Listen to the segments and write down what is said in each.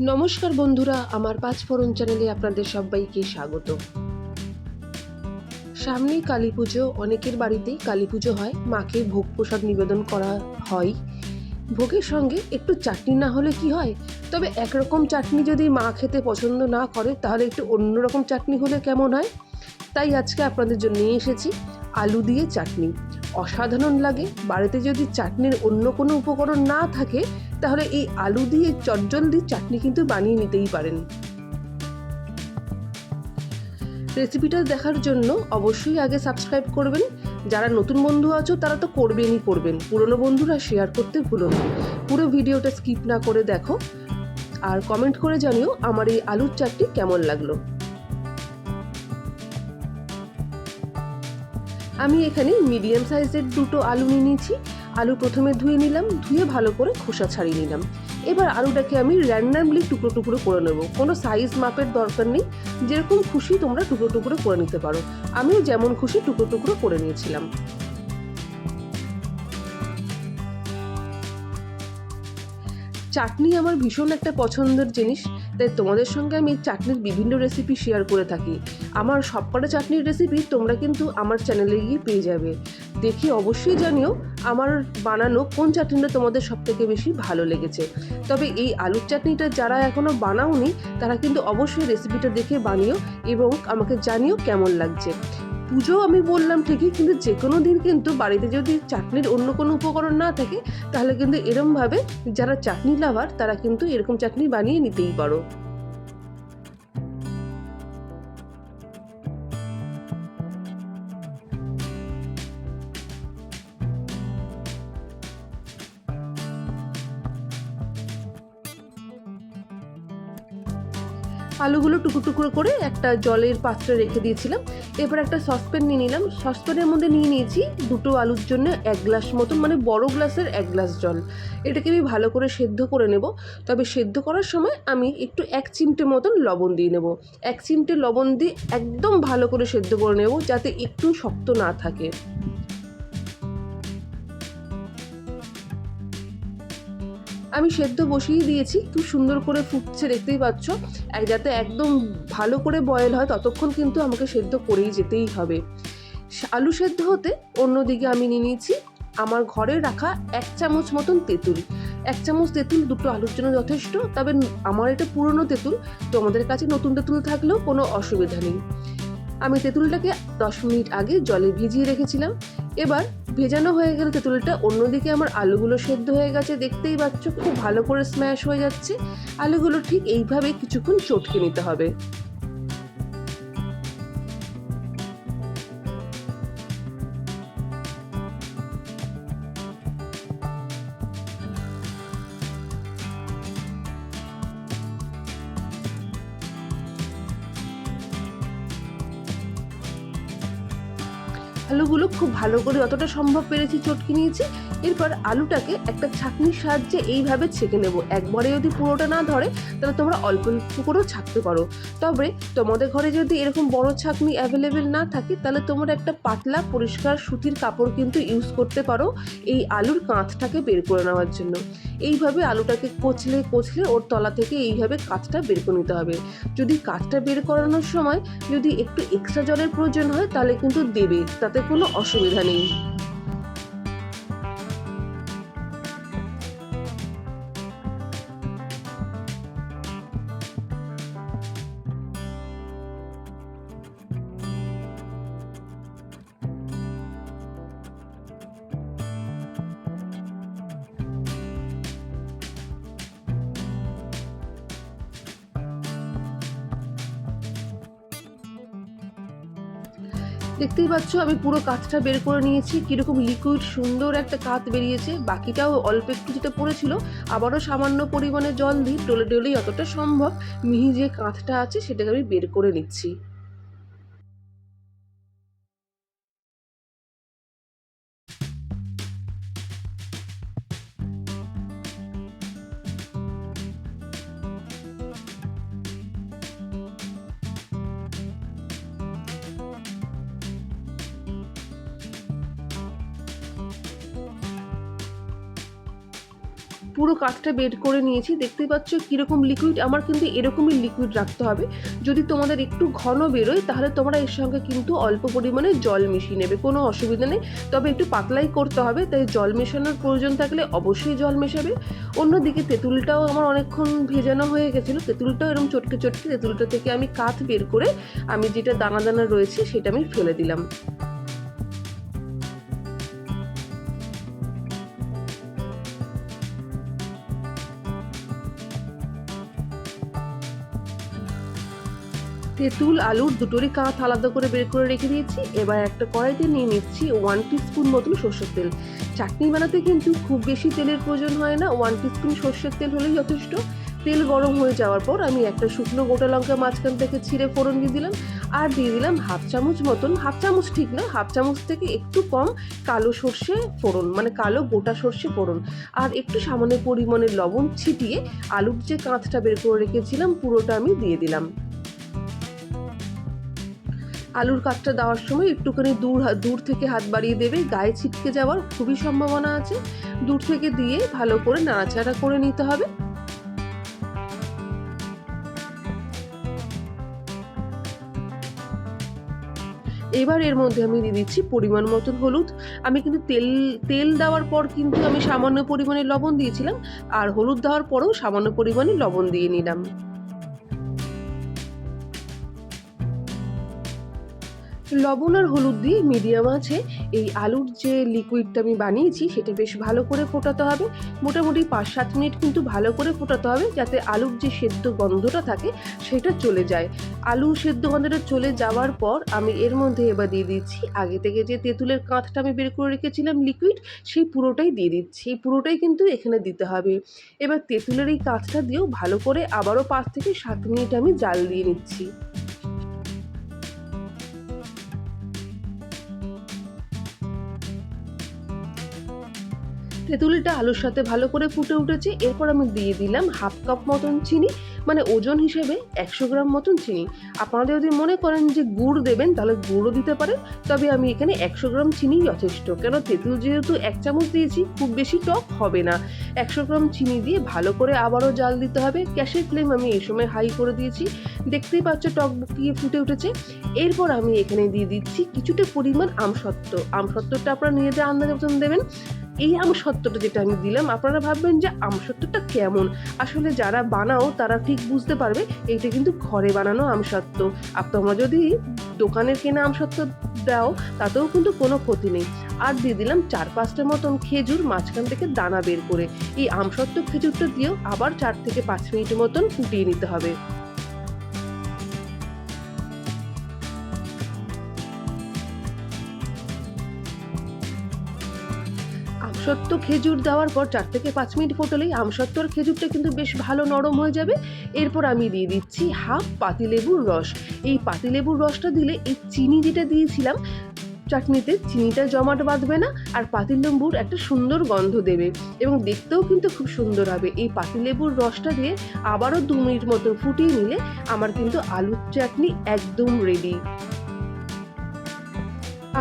নমস্কার বন্ধুরা, আমার পাঁচ ফোরন চ্যানেলে আপনাদের সবাইকে স্বাগত। সামনেই কালী পুজো, অনেকের বাড়িতেই কালী পুজো হয়, মাকে ভোগ প্রসাদ নিবেদন করা হয়। ভোগের সঙ্গে একটু চাটনি না হলে কি হয়? তবে একরকম চাটনি যদি মা খেতে পছন্দ না করে, তাহলে একটু অন্যরকম চাটনি হলে কেমন হয়? তাই আজকে আপনাদের জন্য নিয়ে এসেছি আলু দিয়ে চাটনি। অসাধারণ লাগে। বাড়িতে যদি চাটনির অন্য কোনো উপকরণ না থাকে তাহলে এই আলু দিয়ে চটজলদি চাটনি কিন্তু বানিয়ে নিতেই পারেন। রেসিপিটা দেখার জন্য অবশ্যই আগে সাবস্ক্রাইব করবেন। যারা নতুন বন্ধু আছো, তারা তো করবেনই করবেন। পুরনো বন্ধুরা শেয়ার করতে ভুলো না। পুরো ভিডিওটা স্কিপ না করে দেখো। আর কমেন্ট করে জানিও আমার এই আলুর চাটনি কেমন লাগল। আমি এখানে মিডিয়াম সাইজের দুটো আলু নিয়ে নিয়েছি। আলু প্রথমে ধুয়ে নিলাম, ধুয়ে ভালো করে খোসা ছাড়িয়ে নিলাম। এবার আলুটাকে আমি র্যান্ডামলি টুকরো টুকরো করে নেব। কোনো সাইজ মাপের দরকার নেই, যেরকম খুশি তোমরা টুকরো টুকরো করে নিতে পারো। আমিও যেমন খুশি টুকরো টুকরো করে নিয়েছিলাম। চাটনি আমার ভীষণ একটা পছন্দের জিনিস, তাই তোমাদের সঙ্গে আমি চাটনির বিভিন্ন রেসিপি শেয়ার করে থাকি। আমার সবকটা চাটনির রেসিপি তোমরা কিন্তু আমার চ্যানেলে গিয়ে পেয়ে যাবে। দেখি অবশ্যই জানিও আমার বানানো কোন চাটনিটা তোমাদের সবথেকে বেশি ভালো লেগেছে। তবে এই আলুর চাটনিটা যারা এখনও বানাওনি, তারা কিন্তু অবশ্যই রেসিপিটা দেখে বানিও এবং আমাকে জানিও কেমন লাগছে। পুজো আমি বললাম ঠিকই, কিন্তু যে কোনো দিন কিন্তু বাড়িতে যদি চাটনির অন্য কোনো উপকরণ না থাকে, তাহলে কিন্তু এরমভাবে যারা চাটনি লাভার, তারা কিন্তু এরকম চাটনি বানিয়ে নিতেই পারো। আলুগুলো টুকরো টুকরো করে একটা জলের পাত্রে রেখে দিয়েছিলাম। এবার একটা সসপ্যান নিয়ে নিলাম। সসপ্যানের মধ্যে নিয়ে নিয়েছি দুটো আলুর জন্য এক গ্লাস মতন মানে বড় গ্লাসের এক গ্লাস জল। এটাকে আমি ভালো করে সেদ্ধ করে নেব। তবে সেদ্ধ করার সময় আমি একটু এক চিমটে মতন লবণ দিয়ে নেব। এক চিমটে লবণ দিয়ে একদম ভালো করে সেদ্ধ করে নেব যাতে একটু শক্ত না থাকে। আমি সেদ্ধ বসিয়ে দিয়েছি, খুব সুন্দর করে ফুটছে, দেখতেই পাচ্ছ। এক যাতে একদম ভালো করে বয়েল হয়, ততক্ষণ কিন্তু আমাকে সেদ্ধ করেই যেতেই হবে। আলু সেদ্ধ হতে অন্যদিকে আমি নিয়ে নিয়েছি আমার ঘরে রাখা এক চামচ মতন তেঁতুল। এক চামচ তেঁতুল, দুটো আলুর জন্য যথেষ্ট, তবে আমার এটা পুরনো তেঁতুল তোমাদের কাছে নতুন তেঁতুল থাকলেও কোনো অসুবিধা নেই। আমি তেঁতুলটাকে দশ মিনিট আগে জলে ভিজিয়ে রেখেছিলাম। এবার ভেজানো হয়ে গেলে তেঁতুলটা। অন্যদিকে আমার আলুগুলো সেদ্ধ হয়ে গেছে, দেখতেই পাচ্ছ, খুব ভালো করে স্ম্যাশ হয়ে যাচ্ছে। আলুগুলো ঠিক এইভাবে কিছুক্ষণ চটকে নিতে হবে। আলুগুলো খুব ভালো করে অতটা সম্ভব পেরেছি চটকে নিয়েছি। এরপর আলুটাকে একটা ছাঁকনির সাহায্যে এইভাবে ছেঁকে নেব। একবারে যদি পুরোটা না ধরে, তাহলে তোমরা অল্প অল্প করেও ছাঁকতে পারো। তবে তোমাদের ঘরে যদি এরকম বড় ছাঁকনি অ্যাভেলেবেল না থাকে, তাহলে তোমরা একটা পাতলা পরিষ্কার সুতির কাপড় কিন্তু ইউজ করতে পারো এই আলুর কাঁথটাকে বের করে নেওয়ার জন্য। এইভাবে আলুটাকে কচলে কচলে ওর তলা থেকে এইভাবে কাঁচটা বের করে নিতে হবে। যদি কাঁচটা বের করানোর সময় যদি একটু এক্সট্রা জলের প্রয়োজন হয়, তাহলে কিন্তু দেবে, তাতে কোনো অসুবিধা নেই। দেখতেই পাচ্ছ, আমি পুরো কাঁচটা বের করে নিয়েছি। কীরকম লিকুইড সুন্দর একটা কাঁচ বেরিয়েছে। বাকিটাও অল্প একটু যেটা পড়েছিল, আবারও সামান্য পরিমাণে জল দিই। টোলে টলেই অতটা সম্ভব। মিহি যে কাঁচটা আছে, সেটাকে আমি বের করে নিচ্ছি। পুরো কাঠটা বের করে নিয়েছি। দেখতেই পাচ্ছ কীরকম লিকুইড আমার কিন্তু এরকমই লিকুইড রাখতে হবে। যদি তোমাদের একটু ঘন বেরোয়, তাহলে তোমরা এর সঙ্গে কিন্তু অল্প পরিমাণে জল মিশিয়ে নেবে, কোনো অসুবিধা নেই। তবে একটু পাতলাই করতে হবে, তাই জল মেশানোর প্রয়োজন থাকলে অবশ্যই জল মেশাবে। অন্যদিকে তেঁতুলটাও আমার অনেকক্ষণ ভেজানো হয়ে গেছিল, তেঁতুলটাও এরকম চটকে চটকে, তেঁতুলটা থেকে আমি কাঠ বের করে আমি যেটা দানা দানা রয়েছে, সেটা আমি ফেলে দিলাম। তেঁতুল আলুর দুটোরই কাঁচ আলাদা করে বের করে রেখে দিয়েছি। এবার একটা কড়াইতে নিয়ে নিচ্ছি ওয়ান স্পুন মতন সর্ষের তেল। চাটনি বানাতে কিন্তু খুব বেশি তেলের প্রয়োজন হয় না। ওয়ান স্পুন সর্ষের তেল হলেই যথেষ্ট। তেল গরম হয়ে যাওয়ার পর আমি একটা শুকনো গোটা লঙ্কা মাঝখান থেকে ছিঁড়ে ফোড়ন দিয়ে দিলাম আর দিয়ে দিলাম হাফ চামচ মতন। হাফ চামচ ঠিক না, হাফ চামচ থেকে একটু কম কালো সর্ষে ফোড়ন মানে কালো গোটা সর্ষে ফোড়ন। আর একটু সামান্য পরিমাণের লবণ ছিটিয়ে আলুর যে কাঁচটা বের করে রেখেছিলাম পুরোটা আমি দিয়ে দিলাম। আলুর কাঠটা দেওয়ার সময় একটুখানি দূর দূর থেকে হাত বাড়িয়ে দেবে, গায়ে ছিটকে যাওয়ার খুবই সম্ভাবনা আছে। দূর থেকে দিয়ে ভালো করে নাড়াচাড়া করে নিতে হবে। এবার এর মধ্যে আমি দিয়ে দিচ্ছি পরিমাণ মতন হলুদ। আমি কিন্তু তেল তেল দেওয়ার পর কিন্তু আমি সামান্য পরিমাণে লবণ দিয়েছিলাম, আর হলুদ দেওয়ার পরেও সামান্য পরিমাণে লবণ দিয়ে নিলাম। লবণ আর হলুদ দিয়ে মিডিয়াম আছে। এই আলুর যে লিকুইডটা আমি বানিয়েছি, সেটা বেশ ভালো করে ফোটাতে হবে। মোটামুটি পাঁচ সাত মিনিট কিন্তু ভালো করে ফোটাতে হবে, যাতে আলুর যে সেদ্ধ গন্ধটা থাকে, সেটা চলে যায়। আলু সেদ্ধ গন্ধটা চলে যাওয়ার পর আমি এর মধ্যে এবার দিয়ে দিচ্ছি, আগে থেকে যে তেঁতুলের কাঁথটা আমি বের করে রেখেছিলাম লিকুইড সেই পুরোটাই দিয়ে দিচ্ছি। এই পুরোটাই কিন্তু এখানে দিতে হবে। এবার তেঁতুলের এই কাঁচটা দিয়েও ভালো করে আবারও পাঁচ থেকে সাত মিনিট আমি জাল দিয়ে নিচ্ছি। তেঁতুলটা আলুর সাথে ভালো করে ফুটে উঠেছে। এরপর আমি দিয়ে দিলাম হাফ কাপ মতন চিনি মানে ওজন হিসেবে একশো গ্রাম মতন চিনি। আপনারা যদি মনে করেন যে গুড় দেবেন, তাহলে গুড়ও দিতে পারেন, তবে আমি এখানে একশো গ্রাম চিনি যথেষ্ট। কেন তেঁতুল যেহেতু এক চামচ দিয়েছি, খুব বেশি টক হবে না। একশো গ্রাম চিনি দিয়ে ভালো করে আবারও জাল দিতে হবে। গ্যাসের ফ্লেম আমি এই সময় হাই করে দিয়েছি। দেখতেই পাচ্ছ টক বুকিয়ে ফুটে উঠেছে। এরপর আমি এখানে দিয়ে দিচ্ছি কিছুটা পরিমাণ আমসত্ত্ব। আমসত্ত্বটা আপনারা নিজেদের আন্দাজ মতন দেবেন। এই আমসত্ত্বটা যেটা আমি দিলাম, আপনারা ভাববেন যে আমসত্ত্বটা কেমন? আসলে যারা বানাও, তারা ঠিক বুঝতে পারবে, এইটা কিন্তু ঘরে বানানো আমসত্ত্ব আর তোমরা যদি দোকানের কেনা আমসত্ত্ব দাও, তাতেও কিন্তু কোনো ক্ষতি নেই। আর দিয়ে দিলাম চার পাঁচটা মতন খেজুর, মাঝখান থেকে দানা বের করে। এই আমসত্ত্ব খেজুরটা দিয়েও আবার চার থেকে পাঁচ মিনিট মতন ফুটিয়ে নিতে হবে। আমসত্ত্ব খেজুর দেওয়ার পর চার থেকে পাঁচ মিনিট ফোটালেই আমসত্ত্ব আর খেজুরটা কিন্তু বেশ ভালো নরম হয়ে যাবে। এরপর আমি দিয়ে দিচ্ছি হাফ পাতিলেবুর রস। এই পাতিলেবুর রসটা দিলে এই চিনি যেটা দিয়েছিলাম, চাটনিতে চিনিটা জমাট বাঁধবে না আর পাতিলেবুর একটা সুন্দর গন্ধ দেবে এবং দেখতেও কিন্তু খুব সুন্দর হবে। এই পাতিলেবুর রসটা দিয়ে আবারও দু মিনিট মতো ফুটিয়ে নিলে আমার কিন্তু আলুর চাটনি একদম রেডি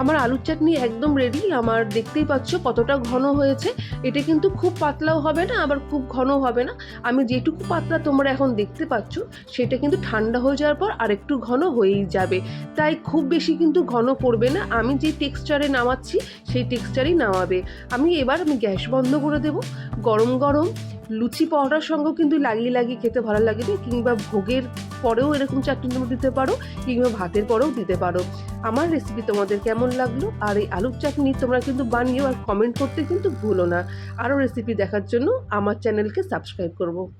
আমার আলুর চাটনি একদম রেডি আমার দেখতেই পাচ্ছ কতটা ঘন হয়েছে। এটা কিন্তু খুব পাতলাও হবে না, আবার খুব ঘন হবে না। আমি যেটুকু পাতলা তোমরা এখন দেখতে পাচ্ছ, সেটা কিন্তু ঠান্ডা হয়ে যাওয়ার পর আরেকটু ঘন হয়েই যাবে। তাই খুব বেশি কিন্তু ঘন করবে না, আমি যে টেক্সচারে নামাচ্ছি, সেই টেক্সচারেই নামাবে। আমি এবার আমি গ্যাস বন্ধ করে দেব। গরম গরম লুচি পরোটার সঙ্গেও কিন্তু লাগিয়ে লাগিয়ে খেতে ভালো লাগবে কিংবা ভোগের পরেও এরকম চাটনি দিতে পারো, কিংবা ভাতের পরেও দিতে পারো। আমার রেসিপি তোমাদের কেমন লাগল? আর এই আলুর চাটনি তোমরা কিন্তু বানিয়েও আর কমেন্ট করতে কিন্তু ভুলো না। আরও রেসিপি দেখার জন্য আমার চ্যানেলকে সাবস্ক্রাইব করব।